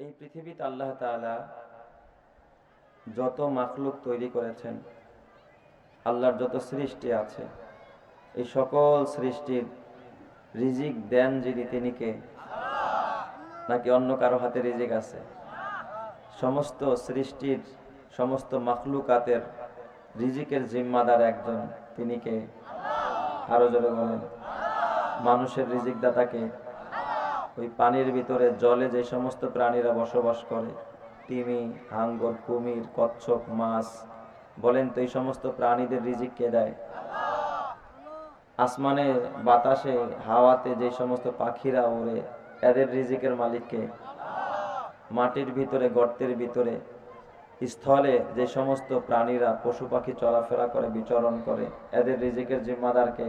এই পৃথিবীতে আল্লাহ তাআলা যত মাখলুক তৈরি করেছেন, আল্লাহর যত সৃষ্টি আছে, এই সকল সৃষ্টির রিজিক দেন যিনি তিনি কে? নাকি অন্য কারও হাতে রিজিক আছে? সমস্ত সৃষ্টির সমস্ত মাখলুকাতের রিজিকের জিম্মাদার একজন তিনি কে? আরও জোরে বলেন। মানুষের রিজিক দাতাকে ওই পানির ভিতরে জলে যে সমস্ত প্রাণীরা বসবাস করে, তিমি, হাঙ্গর, কুমির, কচ্ছপ, মাছ, বলেন তো এই সমস্ত প্রাণীদের রিজিক কে দেয়? আসমানে, বাতাসে, হাওয়াতে যে সমস্ত পাখিরা ওড়ে, এদের রিজিকের মালিককে মাটির ভিতরে, গর্তের ভিতরে, স্থলে যে সমস্ত প্রাণীরা পশু পাখি চলাফেরা করে, বিচরণ করে, এদের রিজিকের জিম্মাদারকে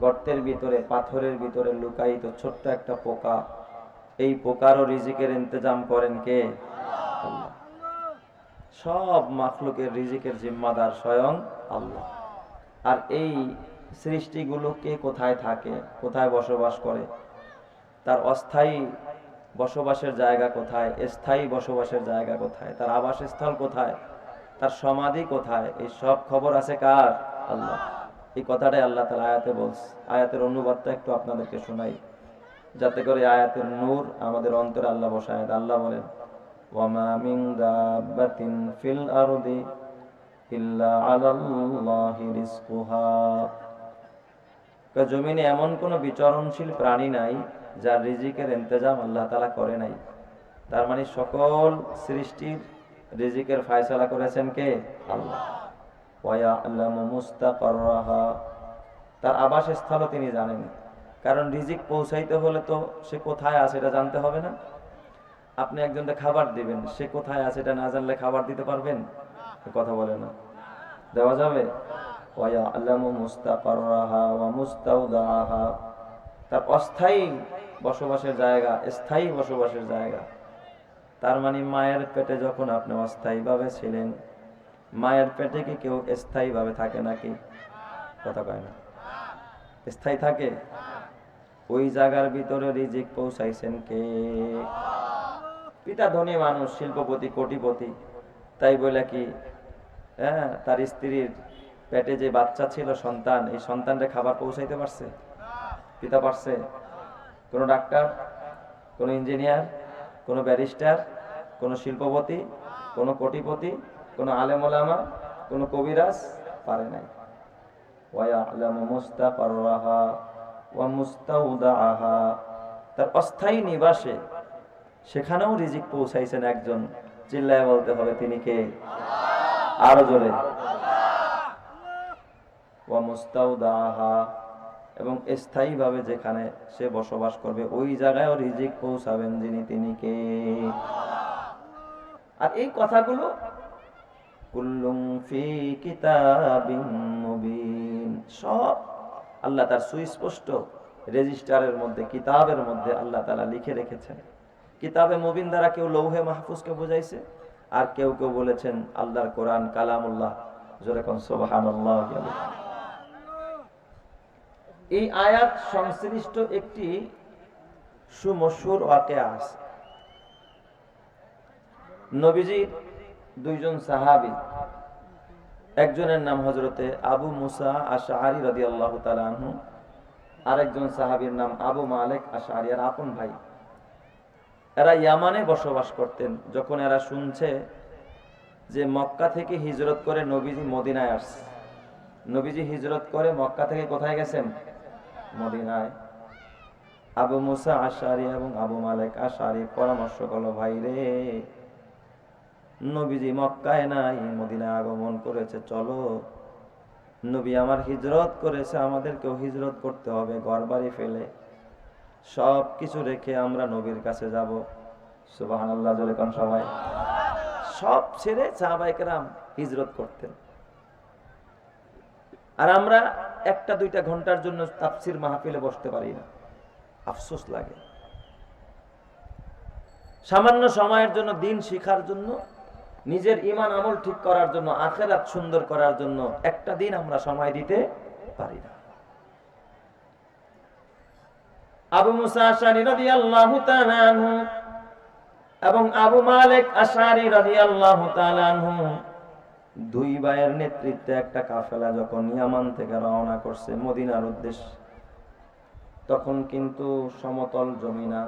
গর্তের ভিতরে, পাথরের ভিতরে লুকায়িত ছোট্ট একটা পোকা। এই পোকারও রিজিকের ইন্তজাম করেন কে? সব মাখলুকের রিজিকের জিম্মাদার স্বয়ং আল্লাহ। আর এই সৃষ্টিগুলো কে কোথায় থাকে, কোথায় বসবাস করে? তার অস্থায়ী বসবাসের জায়গা কোথায়, স্থায়ী বসবাসের জায়গা কোথায়, তার আবাসস্থল কোথায়, তার সমাধি কোথায়, এই সব খবর আছে কার? আল্লাহ। এই কথাটাই আল্লাহ তালা আয়াতে বলছে। আয়াতের অনুবাদটা একটু আপনাদেরকে শোনাই। যাতে করে আয়াতের নূর আমাদের অন্তরে আল্লাহ বসায়। আল্লাহ বলেন মিন জমিনে এমন কোনো বিচরণশীল প্রাণী নাই, যার রিজিকের ইন্তজাম আল্লাহ তাআলা করে নাই। তার মানে সকল সৃষ্টির রিজিকের ফায়সালা করেছেন কে? আল্লাহ। মুস্তাকাররাহা। তার আবাসস্থলও তিনি জানেন। কারণ রিজিক পৌঁছাইতে হলে তো সে কোথায় আছে এটা জানতে হবে না। আপনি একজনকে খাবার দিবেন, সে কোথায় আছে এটা না জানলে খাবার দিতে পারবেন? কথা বলে না। দেওয়া যাবে? তার অস্থায়ী বসবাসের জায়গা, স্থায়ী বসবাসের জায়গা। তার মানে মায়ের পেটে যখন আপনি অস্থায়ীভাবে ছিলেন মায়ের পেটে কি কেউ স্থায়ীভাবে থাকে নাকি? কথা কয় না। স্থায়ী থাকে? ওই জায়গার ভিতরে রিজিক পৌঁছাইছেন কে? পিতা ধনী মানুষ, শিল্পপতি, কোটিপতি। তাই বলে কি হ্যাঁ তার স্ত্রীর পেটে যে বাচ্চা ছিল সন্তান, এই সন্তানটা খাবার পৌঁছাইতে পারছে? পিতা পারছে? কোনো ডাক্তার? কোনো ইঞ্জিনিয়ার? কোনো ব্যারিস্টার? কোনো শিল্পপতি? কোনো কোটিপতি? কোনো আলেমোলামা কোনো কবিরাজ পারে নাই। তার অস্থায়ী নিবাসে সেখানেও রিজিক পৌঁছাইছেন একজন, চিল্লায় বলতে হবে তিনি কে? আরও জোরে। এবং স্থায়ীভাবে যেখানে সে বসবাস করবে, ওই জায়গায়ও রিজিক পৌঁছাবেন যিনি তিনি কে। আর এই কথাগুলো কুল্লুম ফি মুবিন। সব আল্লাহ তার সুস্পষ্ট রেজিস্টারের মধ্যে, কিতাবের মধ্যে আল্লাহ লিখে রেখেছেন। কিতাবে মুবিন দ্বারা কেউ লৌহে মাহফুজকে বোঝাইছে, আর কেউ কেউ বলেছেন আল্লাহর কোরআন কালামুল্লাহ। এই আয়াত সংশ্লিষ্ট একটি সুমশুর ওয়াকে আছে। নবীজির দুইজন সাহাবি। একজনের নাম হজরতে আবু মুসা আশাহারি রাদি আল্লাহ তালু আরেকজন সাহাবির নাম আবু মালেক আশাহারি আর আপন ভাই, এরা ইয়ামানে বসবাস করতেন, যখন এরা শুনছে যে মক্কা থেকে হিজরত করে নবীজি মদিনায় আসছে। নবীজি হিজরত করে মক্কা থেকে কোথায় গেছেন? মদিনায়। আবু মুসা আশারি এবং আবু মালেক আশারি পরামর্শ করল ভাই রে নবীজি মক্কায় নাই, মদিনায় আগমন করেছে, চলো। নবী আমার হিজরত করেছে, আমাদেরকেও হিজরত করতে হবে ঘর বাড়ি ফেলে। সব কিছু রেখে আমরা নবীর কাছে যাব। সুবাহান আল্লাহ কোন সবাই। সব ছেড়ে সাহাবাইকেরাম হিজরত করতেন। আর আমরা একটা দুইটা ঘণ্টার জন্য তাফসির মাহফিলে বসতে পারি না। আফসোস লাগে। সামান্য সময়ের জন্য, দিন শিখার জন্য নিজের ইমান আমল ঠিক করার জন্য, আখেরাত সুন্দর করার জন্য একটা দিন আমরা সময় দিতে পারি না। আবু এবং আবু মালিক আশারি তাআলা আনহু দুই ভাইয়ের নেতৃত্বে একটা কাফেলা যখন ইয়ামান থেকে রওনা করছে মদিনার উদ্দেশ্যে, তখন কিন্তু সমতল জমি না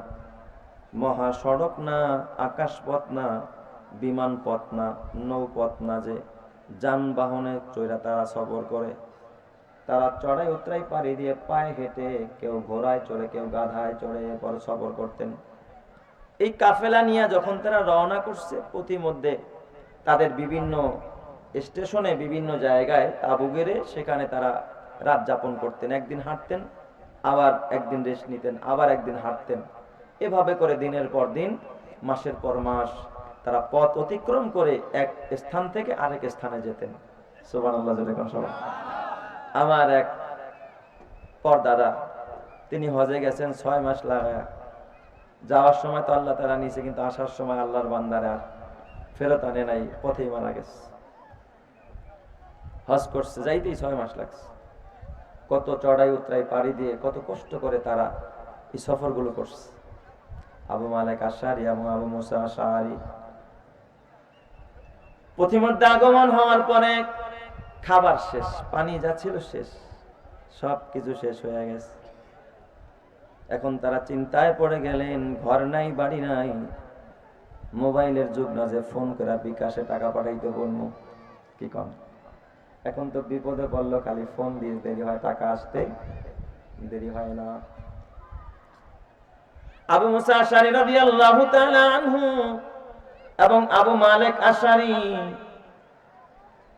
মহাসড়ক না, আকাশপথ না বিমান পথ না নৌপথ না যে যানবাহনে চৈরা তারা সফর করে। তারা চড়াই উতরাই পাড়ি দিয়ে পায়ে হেঁটে কেউ ঘোড়ায় চড়ে, কেউ গাধায় চড়ে পরে সফর করতেন। এই কাফেলা নিয়ে যখন তারা রওনা করছে প্রতিমধ্যে তাদের বিভিন্ন স্টেশনে, বিভিন্ন জায়গায় তাবু গেড়ে সেখানে তারা রাত যাপন করতেন। একদিন হাঁটতেন, আবার একদিন রেস্ট নিতেন, আবার একদিন হাঁটতেন। এভাবে করে দিনের পর দিন, মাসের পর মাস তারা পথ অতিক্রম করে এক স্থান থেকে আরেক স্থানে যেতেন। সুবান আমার এক পরদাদা, তিনি হজে গেছেন ছয় মাস লাগায়। যাওয়ার সময় তো আল্লাহ তারা নিচে, কিন্তু আসার সময় আল্লাহর বান্দারে আর ফেরত আনে নাই, পথেই মারা গেছে। হজ করছে, যাইতেই ছয় মাস লাগছে। কত চড়াই উতরাই পাড়ি দিয়ে কত কষ্ট করে তারা এই সফরগুলো করছে। আবু মালেক আশারি এবং আবু মুসা আশারি পথিমধ্যে আগমন হওয়ার পরে খাবার শেষ, পানি যা ছিল শেষ, সব কিছু শেষ হয়ে গেছে। এখন তারা চিন্তায় পড়ে গেলেন, ঘর নাই, বাড়ি নাই। মোবাইলের যুগ না যে ফোন করে বিকাশে টাকা পাঠাইতে বলব, কি কম? এখন তো বিপদে পড়ল, খালি ফোন দিয়ে দেরি হয়, টাকা আসতে দেরি হয় না। আবু মুসা আশারি রাদিয়াল্লাহু তাআলা আনহু এবং আবু মালিক আশারি,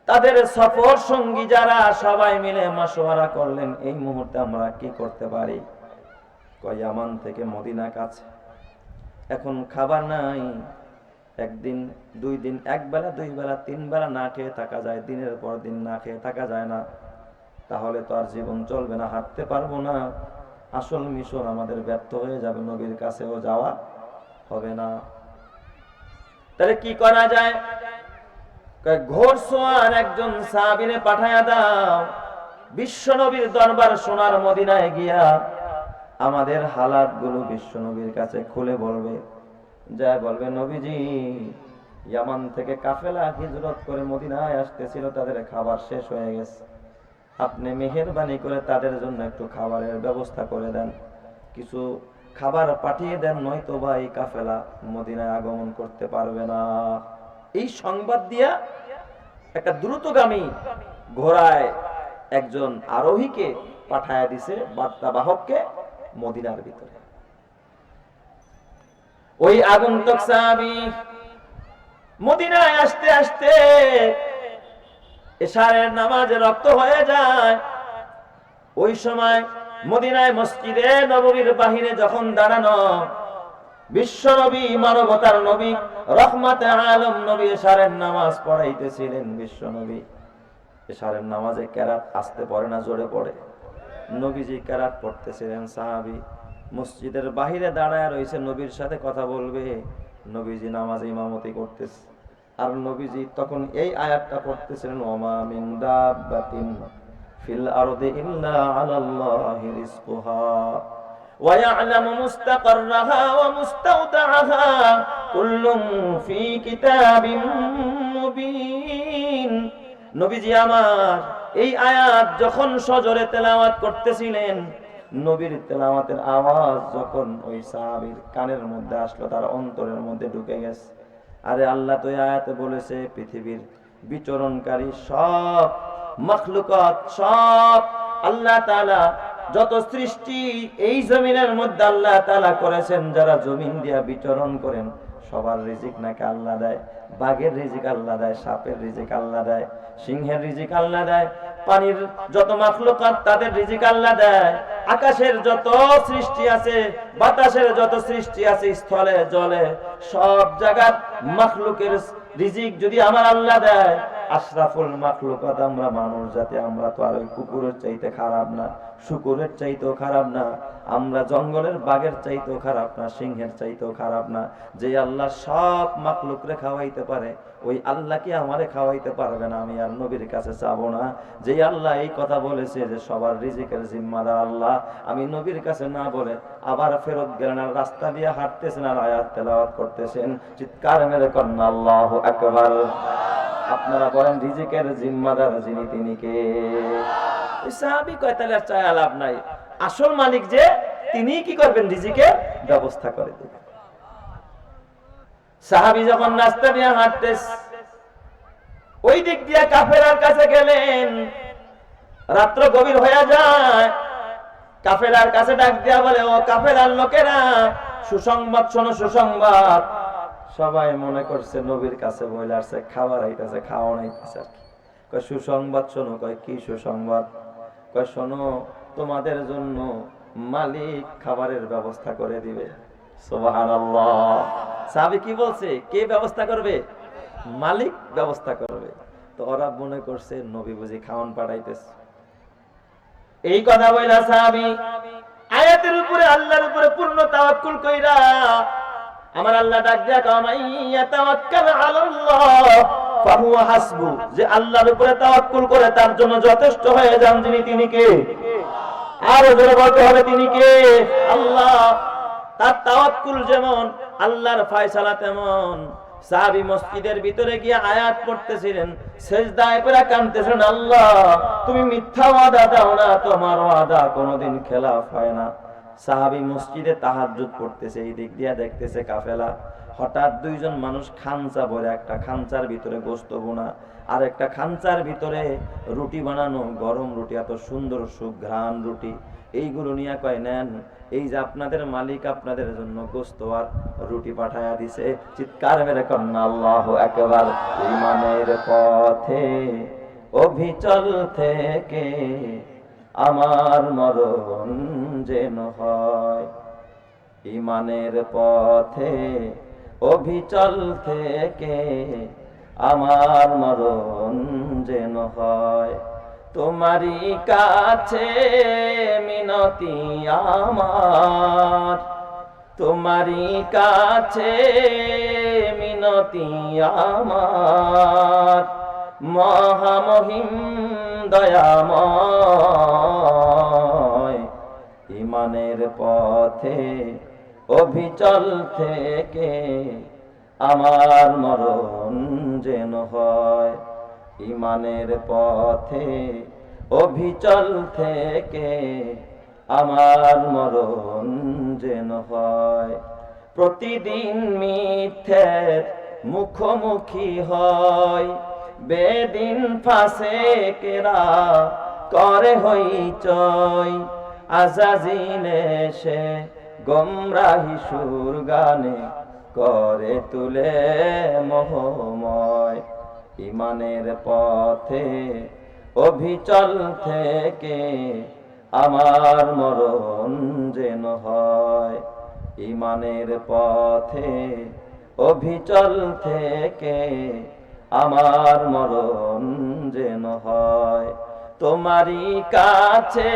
তাদের সফর সঙ্গী যারা, সবাই মিলে মাসোয়ারা করলেন, এই মুহূর্তে আমরা কি করতে পারি? কয়ামান থেকে মদিনা কাছে। এখন খাবার নাই, একদিন, দুই দিন, এক বেলা, দুই বেলা, তিন বেলা না খেয়ে থাকা যায়, দিনের পর দিন না খেয়ে থাকা যায় না। তাহলে তো আর জীবন চলবে না, হাঁটতে পারব না। আসল মিশন আমাদের ব্যর্থ হয়ে যাবে, নবীর কাছেও যাওয়া হবে না। তাহলে কি করা যায়? কয়, ঘোড়সওয়ার একজন সাহাবীরে পাঠায়া দাও। বিশ্ব নবীর দরবার সোনার মদিনায় গিয়া আমাদের হালাতগুলো বিশ্ব নবীর কাছে খুলে বলবে। যা বলবে নবীজি ইয়ামান থেকে কাফেলা হিজরত করে মদিনায় আসতেছিল তাদের খাবার শেষ হয়ে গেছে। আপনি মেহেরবানি করে তাদের জন্য একটু খাবারের ব্যবস্থা করে দেন। কিছু খাবার পাঠিয়ে দেন, নয়তো বা এই কাফেলা মদিনায় আগমন করতে পারবে না। এই সংবাদ দিয়া একটা দ্রুতগামী ঘোড়ায় একজন আরোহীকে পাঠায় দিছে বার্তাবাহককে মদিনার ভিতরে। ওই আগন্তুক সাহাবী মদিনায় আসতে আসতে এশারের নামাজে রক্ত হয়ে যায়। ওই সময় মদিনায় মসজিদে নববীর বাহিরে যখন দাঁড়ানো, বিশ্ব নবী, মানবতার নবী, রহমতে আলম নবী এশারের নামাজ পড়াইতেছিলেন বিশ্ব নবী। এশারের নামাজে কেরাত আসতে পড়ে না, জোরে পড়ে। নবীজি কেরাত পড়তেছিলেন, সাহাবী। মসজিদের বাহিরে দাঁড়ায় রয়েছে, নবীর সাথে কথা বলবে। নবীজি নামাজ ইমামতি করতেছে। আর নবীজি তখন এই আয়াতটা পড়তেছিলেন, ওমা মিন দাব্বাতিন ফিল আমার, এই আয়াত যখন সজরে তেলাওয়াত করতেছিলেন, নবীর তেলাওয়াতের আওয়াজ যখন ওই সাহাবীর কানের মধ্যে আসলো, তার অন্তরের মধ্যে ঢুকে গেছে। আরে আল্লাহ তো আয়াতে বলেছে, পৃথিবীর বিচরণকারী সব মখলুকাত সব আল্লাহ তাআলা, যত সৃষ্টি এই জমিনের মধ্যে আল্লাহ তাআলা করেছেন, যারা জমিন দিয়া বিচরণ করেন, সবার রিজিক নাকি আল্লাহ দেয়? বাঘের রিজিক আল্লাহ দেয়, সাপের রিজিক আল্লাহ দেয়, সিংহের রিজিক আল্লাহ দেয়, পানির যত মাখলুকাত তাদের রিজিক আল্লাহ দেয়, আকাশের যত সৃষ্টি আছে, বাতাসের যত সৃষ্টি আছে, স্থলে, জলে, সব জায়গার মাখলুকের রিজিক যদি আমার আল্লাহ দেয় আশরাফুল মাখলুকাত আমরা মানুষ জাতি, আমরা তো আর ওই কুকুরের চাইতে খারাপ না, শুকুরের চাইতেও খারাপ না, আমরা জঙ্গলের বাঘের চাইতেও খারাপ না, সিংহের চাইতেও খারাপ না, যে আল্লাহ সব মাকলুকরে খাওয়াইতে পারে, ওই আল্লাহ কি আমারে খাওয়াইতে পারবে না, আমি আর নবীর কাছে চাবো না? যে আল্লাহ এই কথা বলেছে যে সবার রিজিকের জিম্মাদার আল্লাহ, আমি নবীর কাছে না বলে আবার ফেরত গেলেন আর রাস্তা দিয়ে হাঁটতেছেন আর আয়াত তেলাওয়াত করতেছেন, চিৎকার মেরে কন্যা আল্লাহ আকবার। আপনারা বলেন রিজিকের জিম্মাদার যিনি তিনি কে? সাহাবী কয়, তাহলে চায় লাভ নাই। আসল মালিক যে, তিনি কি করবেন? রিজিকের ব্যবস্থা করে দেবেন। সাহাবী যখন রাস্তা দিয়ে হাঁটতেস ওই দিক দিয়ে কাফেরার কাছে গেলেন। রাত্র গভীর হয়ে যায়। কাফেলার কাছে ডাক দিয়া বলে, ও কাফেলার লোকেরা, সুসংবাদ শোনো, সুসংবাদ। সবাই মনে করছে নবীর কাছে আসছে খাবার আইতেছে খাওয়া নাইতেছে আর কি। কয়, সুসংবাদ শোনো, কয়, কি সুসংবাদ? কয়, শোনো, তোমাদের জন্য মালিক খাবারের ব্যবস্থা করে দিবে। কি বলছে? কে ব্যবস্থা করবে? মালিক ব্যবস্থা করবে। তো ওরা মনে করছে নবী বুঝি খাওয়ান পাঠাইতেছে। এই কথা বইলা আয়াতের উপরে, আল্লাহর উপরে পূর্ণ তাওয়াক্কুল কইরা আমার আল্লাহ ডাক দেয়া ফাহুয়া হাসবু। যে আল্লাহর উপরে তাওয়াক্কুল করে, তার জন্য যথেষ্ট হয়ে যান যিনি তিনি কে? আরও জোরে বলতে হবে, তিনি কে? আল্লাহ, তার তাওয়াক্কুল যেমন, আল্লাহর ফয়সালা তেমন। সাহাবী মসজিদের ভিতরে গিয়ে আয়াত পড়তেছিলেন, সেজদায় পড়ে আল্লাহ, তুমি মিথ্যা ওয়াদা দাও না, তোমার ওয়াদা কোনোদিন খেলাফ হয় না। সাহাবী মসজিদে তাহাজ্জুদ পড়তেছে এই দিক দিয়ে দেখতেছে কাফেলা। হঠাৎ দুইজন মানুষ খানচা ভরে একটা খানচার ভিতরে গোস্ত বোনা, আর একটা খানচার ভিতরে রুটি বানানো, গরম রুটি, এত সুন্দর সুঘ্রাণ রুটি। এইগুলো নিয়ে কয়, নেন, এই যে আপনাদের মালিক আপনাদের জন্য গোস্ত আর রুটি পাঠায়া দিছে। চিৎকার মেরে কন্যা আল্লাহ একবার ইমানের পথে, অভিচল থেকে আমার মরণ যেন হয়। ইমানের পথে অভিচল থেকে আমার মরণ যেন হয়। তোমারই কাছে মিনতি আমার। তোমারই কাছে মিনতি আমার। মহামহিম দয়াময়। ইমানের পথে, অভিচল থেকে আমার মরণ যেন হয়। ইমানের পথে, অভিচল থেকে আমার মরণ যেন হয়। প্রতিদিন মিথ্যের মুখোমুখি হয়। বেদিন ফাঁসে কেরা করে হইচই আজাজিল এসে গমরাহি সুর গানে করে তুলে মোহময়। ইমানের পথে, অভিচল থেকে আমার মরণ যেন হয়। ইমানের পথে, অভিচল থেকে আমার মরণ যেন হয়। তোমারই কাছে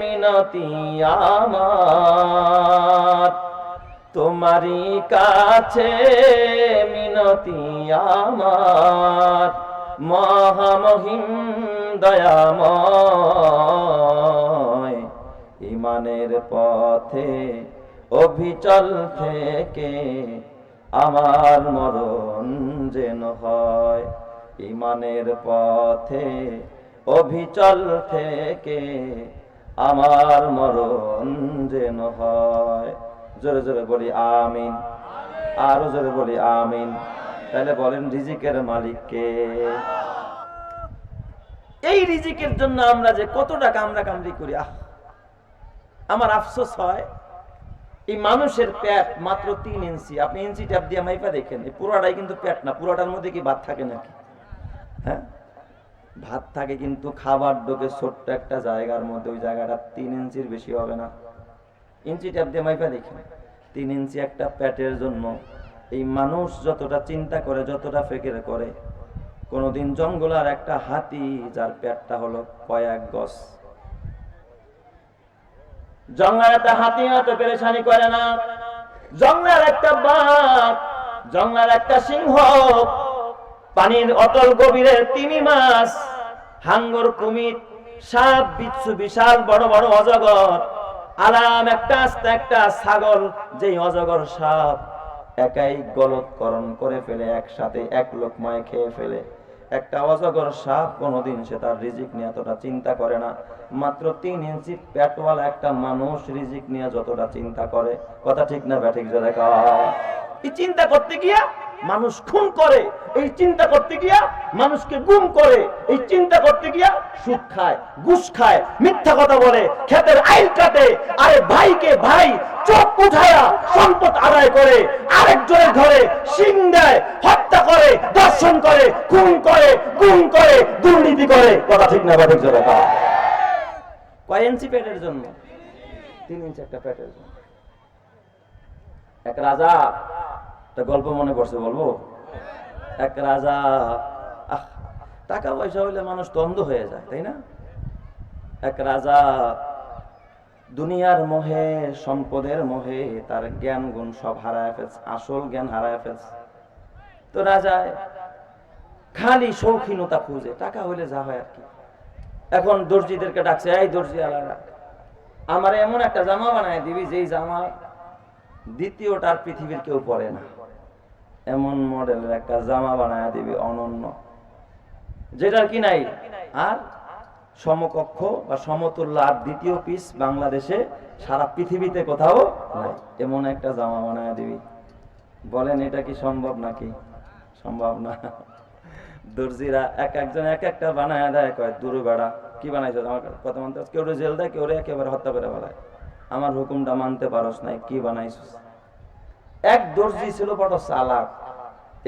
মিনতি আমার। তোমারই কাছে মিনতি আমার। মহামহিম দয়াময়, ইমানের পথে অভিচল থেকে আমার মরণ যেন হয়। ইমানের পথে, অভিচল থেকে আমার মরণ যেন হয়। জোরে জোরে বলি আমিন। আরও জোরে বলি আমিন। তাহলে বলেন রিজিকের মালিককে। এই রিজিকের জন্য আমরা যে কত টাকা আমরা কামড়ি করি, আহ! আমার আফসোস হয়। এই মানুষের পেট মাত্র তিন ইঞ্চি। আপনি ইঞ্চি ট্যাপ দিয়ে মাইপা দেখেন, এই পুরোটাই কিন্তু পেট না, পুরোটার মধ্যে কি ভাত থাকে নাকি? হ্যাঁ? ভাত থাকে কিন্তু খাবার ঢোকে ছোট্ট একটা জায়গার মধ্যে, ওই জায়গাটা তিন ইঞ্চির বেশি হবে না। ইঞ্চি ট্যাপ দিয়ে মাইপা দেখেন, তিন ইঞ্চি একটা পেটের জন্য। এই মানুষ যতটা চিন্তা করে, যতটা ফেকের করে, কোনোদিন জঙ্গলার একটা হাতি, যার পেটটা হলো কয়েক গজ। জঙ্গলার একটা হাতি এত পেরেশানি করে না। জঙ্গলার একটা বাঘ, জঙ্গলার একটা সিংহ, পানির অতল গভীরে তিমি মাছ, হাঙ্গর, কুমির, সাপ, বিচ্ছু, বিশাল, বড় বড় অজগর আলাম একটা আস্তে, একটা ছাগল, যেই অজগর সাপ একাই গলৎকরণ করে ফেলে, একসাথে এক লোকমায় খেয়ে ফেলে। একটা অজগর সাপ কোনোদিন সে তার রিজিক নিয়ে এতটা চিন্তা করে না। মাত্র তিন ইঞ্চি পেটওয়ালা একটা মানুষ রিজিক নিয়ে যতটা চিন্তা করে। কথা ঠিক না ব্যাঠিক দেখা এই চিন্তা করতে গিয়া মানুষ খুন করে। এই চিন্তা করতে গিয়া মানুষকে গুম করে। এই চিন্তা করতে গিয়া সুদ খায়, ঘুষ খায়, মিথ্যা কথা বলে, ক্ষেতের আইল কাটে। আরে করে, আরেকজনের ঘরে সিং দেয়, হত্যা করে দর্শন করে, খুন করে, গুম করে, দুর্নীতি করে। কথা ঠিক না পেটের জন্য? তিন পেটের জন্য। এক রাজা গল্প মনে পড়ছে বলব? এক রাজা টাকা পয়সা হইলে মানুষ তন্দ হয়ে যায়, তাই না? এক রাজা দুনিয়ার মোহে, সম্পদের মোহে, তার জ্ঞান গুণ সব হারায় ফেলছে, আসল জ্ঞান হারায় ফেলছে। তো রাজায় খালি শৌখিনতা খুঁজে, টাকা হইলে যা হয় আর কি। এখন দর্জিদেরকে ডাকছে, এই দর্জি আলাদা আমার এমন একটা জামা বানায় দিবি, যেই জামা দ্বিতীয়টার পৃথিবীর কেউ পরে না। এমন মডেলের একটা জামা বানায় দিবি, অনন্য। যেটার কি নাই? আর সমকক্ষ বা সমতুল্য আর দ্বিতীয় পিস বাংলাদেশে সারা পৃথিবীতে কোথাও নাই। এমন একটা জামা বানায় দিবি। বলেন, এটা কি সম্ভব নাকি? সম্ভব না। দর্জিরা এক একজন এক একটা বানায় দেয়, কয়, দূরে বেড়া, কি বানাইছো আমার কথা মানতে? কেউ জেল দেয়, কেউ একেবারে হত্যা করে ফেলায়। আমার হুকুমটা মানতে পারস নাই, কি বানাইছিস? এক দর্জি ছিল বড় চালাক,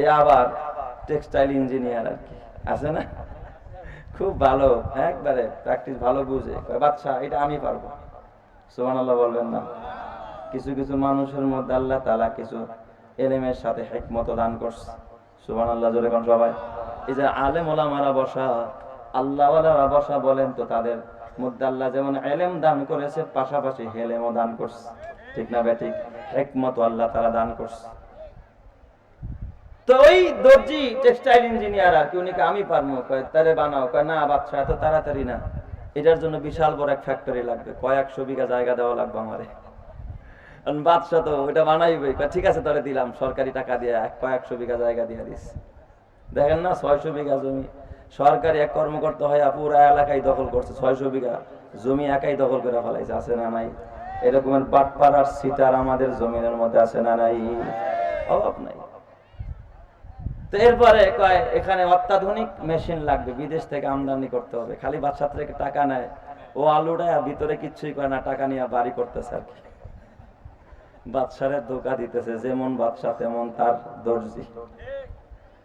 এ আবার টেক্সটাইল ইঞ্জিনিয়ার আর কি। আছে না? খুব ভালো, একবারে প্র্যাকটিস ভালো বুঝে। বাচ্চা, এটা আমি পারব। সুমান আল্লাহ বলবেন না। কিছু কিছু মানুষের মধ্যে আল্লাহ তালা কিছু এলেমের সাথে হেকমত দান করছে। সুমান আল্লাহ জোরে কোন সবাই। এই যে আলেম ওলামারা বসা আল্লাহওয়ালারা বসা বলেন তো তাদের মধ্যে আল্লাহ যেমন এলেম দান করেছে, পাশাপাশি হেলেমও দান করছে। ঠিক না ব্যাঠিক হেকমত আল্লাহ তারা দান করছে। তো ওই দর্জি টেক্সটাইল ইঞ্জিনিয়ার আর কি উনিকে আমি পারব তারে বানাও। কয়, না বাচ্চা, এত তাড়াতাড়ি না। এটার জন্য বিশাল বড় এক ফ্যাক্টরি লাগবে। কয়েকশো বিঘা জায়গা দেওয়া লাগবে আমারে। কারণ বাদশা তো ওইটা বানাইবে ঠিক আছে, তোরে দিলাম। সরকারি টাকা দিয়ে এক কয়েকশো বিঘা জায়গা দিয়ে দিস। দেখেন না, ছয়শো বিঘা জমি। সরকারি এক কর্মকর্তা হয় পুরা এলাকায় দখল করছে। ছয়শো বিঘা জমি একাই দখল করে ফেলাইছে, আছে না নাই? এরকমের বাটপাড়ার সিটার আমাদের জমিনের মধ্যে আছে না নাই? অভাব নাই। তো এরপরে কয়, এখানে অত্যাধুনিক মেশিন লাগবে, বিদেশ থেকে আমদানি করতে হবে। খালি বাচ্চা থেকে টাকা নেয়। ও আলুটা ভিতরে কিচ্ছুই করে না, টাকা নিয়ে বাড়ি করতেছে আর কি। বাদশারে ধোকা দিতেছে, যেমন বাদশা, তেমন তার দর্জি।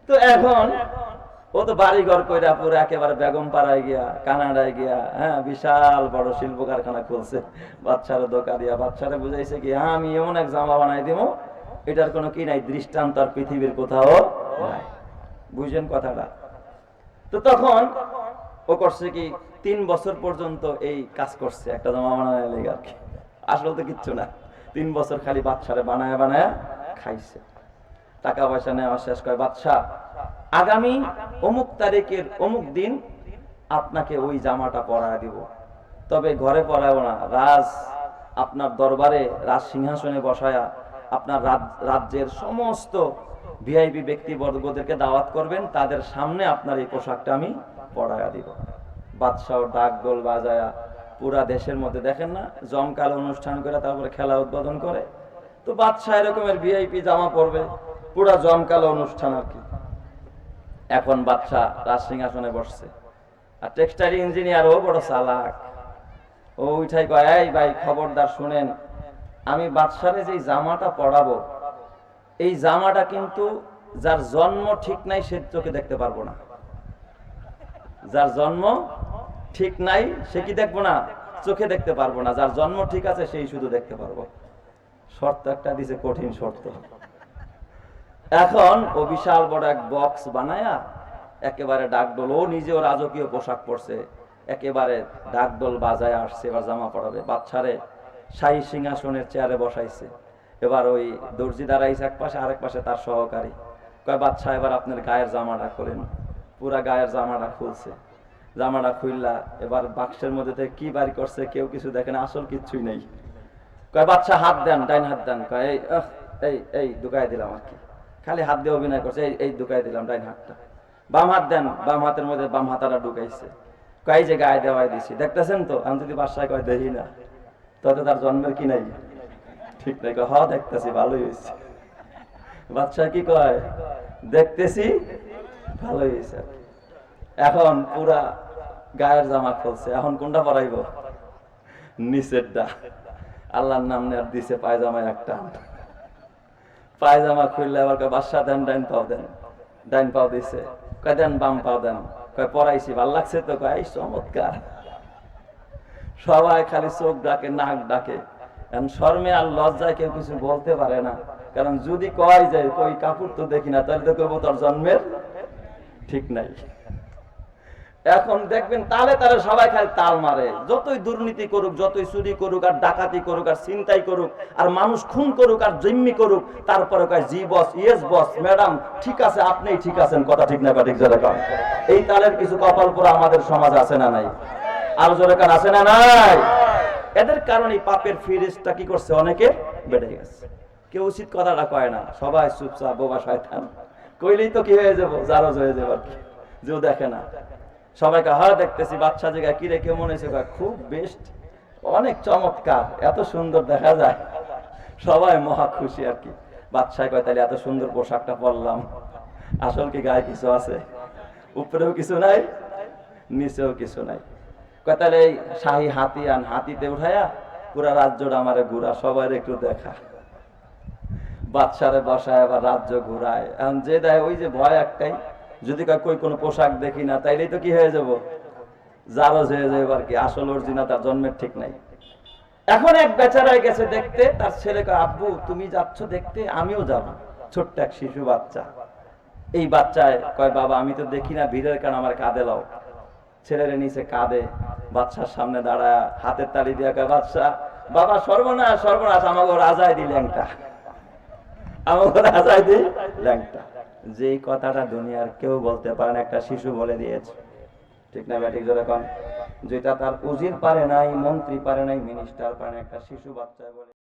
তো এখন, ও তো কইরা পুরো একেবারে বেগম পাড়ায় গিয়া, কানাডায় গিয়া হ্যাঁ বিশাল বড় শিল্প কারখানা খুলছে। বাচ্চারে ধোকা দিয়া বাচ্চারে বুঝাইছে কি হ্যাঁ আমি এমন এক জামা বানাই দিব এটার কোনো কি নাই, দৃষ্টান্ত আর পৃথিবীর কোথাও নাই। বুঝছেন কথাটা। তো তখন ও করছে কি, তিন বছর পর্যন্ত এই কাজ করছে একটা জামা বানায় লেগে আর কি। আসলে তো কিচ্ছু না। তিন বছর খালি বাচ্চারে বানায় বানায় খাইছে। টাকা পয়সা নেওয়া শেষ করে বাচ্চা আগামী অমুক তারিখের অমুক দিন আপনাকে ওই জামাটা পরায় দিব। তবে ঘরে পরাবো না। রাজ আপনার দরবারে, রাজ সিংহাসনে বসায়া আপনার রাজ- রাজ্যের সমস্ত ভিআইপি ব্যক্তিবর্গদেরকে দাওয়াত করবেন, তাদের সামনে আপনার এই পোশাকটা আমি পরায়া দিব। বাদশাহ ডাক গোল বাজায়া পুরা দেশের মধ্যে দেখেন না, জমকাল অনুষ্ঠান করে তারপরে খেলা উদ্বোধন করে। তো বাদশাহ এরকমের ভিআইপি জামা পরবে, পুরা জমকাল অনুষ্ঠান আর কি। এখন বাদশাহ রাজ সিংহাসনে বসছে। আর টেক্সটাইল ইঞ্জিনিয়ার ও বড় চালাক। ও উঠাই কয়, এই ভাই, খবরদার শুনেন, আমি বাদশারে যে জামাটা পরাবো এই জামাটা কিন্তু যার জন্ম ঠিক নাই সে চোখে দেখতে পারব না। যার জন্ম ঠিক নাই সে কি দেখব না? চোখে দেখতে পারব না। যার জন্ম ঠিক আছে সেই শুধু দেখতে পারব। শর্ত একটা দিছে, কঠিন শর্ত। এখন ও বিশাল বড় এক বক্স বানায়া একেবারে ডাকডোল, ও নিজেও রাজকীয় পোশাক পরছে। একেবারে ডাকডোল বাজায় আসছে, এবার জামা পড়াবে বাচ্চারে শাহী সিংহাসনের চেয়ারে বসাইছে। এবার ওই দর্জি দাঁড়াইছে এক পাশে, আরেক পাশে তার সহকারী। কয় বাচ্চা এবার আপনার গায়ের জামাটা খোলেন। পুরা গায়ের জামাটা খুলছে। জামাটা খুললা এবার বাক্সের মধ্যে কি বাড়ি করছে কেউ কিছু দেখে না, আসল কিচ্ছুই নেই। কয় বাচ্চা হাত দেন, ডাইন হাত দেন। কয়, এই এই এই দুকায় দিলাম আর কি। খালি হাত দিয়ে অভিনয় করছে, এই এই দুকায় দিলাম ডাইন হাতটা। বাম হাত দেন, বাম হাতের মধ্যে বাম হাতাটা ঢুকাইছে। কয় যে গায়ে দেওয়াই দিছি। দেখতেছেন তো? আমি যদি বাসায় কয়, দেখি না। তত তার জন্মের কি নাই? ঠিক নাই হ দেখতেছি, ভালোই হয়েছে। বাচ্চা কি কয়? দেখতেছি, ভালোই হয়েছে। এখন পুরা গায়ের জামা খুলছে। এখন কোনটা পরাইব? নিচেরটা আল্লাহর নাম নেয়ার দিছে পায়জামায় একটা। পায়জামা খুললে আবার কয় বাদশা দেন, ডাইন পাও দেন। ডাইন পাও দিছে। কয়, দেন, বাম পাও দেন। কয়, পরাইছি, ভালো লাগছে তো? কয় চমৎকার। সবাই খালি চোখ ডাকে, নাক ডাকে। এখন শর্মে আর লজ্জায় কেউ কিছু বলতে পারে না। কারণ যদি কয় যায় কই, কাপড় তো দেখি না, তাহলে তো কেবো তোর জন্মের ঠিক নাই। এখন দেখবেন তালে তালে সবাই খালি তাল মারে। যতই দুর্নীতি করুক, যতই চুরি করুক, আর ডাকাতি করুক, আর চিন্তাই করুক, আর মানুষ খুন করুক, আর জিম্মি করুক, তারপরে জি, বস, ইয়েস, বস, ম্যাডাম, ঠিক আছে, আপনিই ঠিক আছেন, কথা ঠিক না ঠিক, জোরে এই তালের কিছু কপাল পুরো আমাদের সমাজ আছে না নাই? আর জোরে আছে না নাই? এদের কারণে পাপের ফিরিসটা কি করছে? অনেকে বেড়ে গেছে। কেউ উচিত কথাটা কয় না। সবাই চুপচাপ, বোবা শয়তান। কইলেই তো কি হয়ে যাব? জারজ হয়ে যাব আর কি। যেও দেখে না। সবাইকে হা দেখতেছি বাচ্চা জায়গায় কিরে কেউ মনে হয়েছে? খুব বেস্ট। অনেক চমৎকার। এত সুন্দর দেখা যায়। সবাই মহা খুশি আর কি। বাচ্চায় কয় তাহলে এত সুন্দর পোশাকটা পরলাম। আসল কি গায়ে কিছু আছে? উপরেও কিছু নাই, নিচেও কিছু নাই। এই শাহী হাতি আন হাতিতে উঠায়া পুরা রাজ্যটা আমারে ঘুরা সবার একটু দেখা। বাদশারে বসায় আবার রাজ্য ঘুরায়। এখন যে দেয়, ওই যে ভয় একটাই। যদি কই, কোনো পোশাক দেখি না? তাইলেই তো কি হয়ে যাব? জারজ হয়ে যাবে আর কি? আসল অর্জিনা তার জন্মের ঠিক নাই। এখন এক বেচারায় গেছে দেখতে, তার ছেলে আব্বু, তুমি যাচ্ছ দেখতে, আমিও যাব। ছোট্ট এক শিশু বাচ্চা। এই বাচ্চায় কয়, বাবা, আমি তো দেখি না, ভিড়ের কারণ আমার কাঁদে লাও। ছেলের নিচে কাঁদে। বাচ্চার সামনে দাঁড়ায়, হাতের তালি দিয়া কয় বাচ্চা বাবা সর্বনাশ সর্বনাশ আমাকে রাজায় দিল ল্যাংটা। আমাকে রাজায় দি ল্যাংটা। যে কথাটা দুনিয়ার কেউ বলতে পারে না, একটা শিশু বলে দিয়েছে। ঠিক না ব্যাটিক কন? যেটা তার উজির পারে নাই, মন্ত্রী পারে নাই মিনিস্টার পারে না একটা শিশু বাচ্চা বলে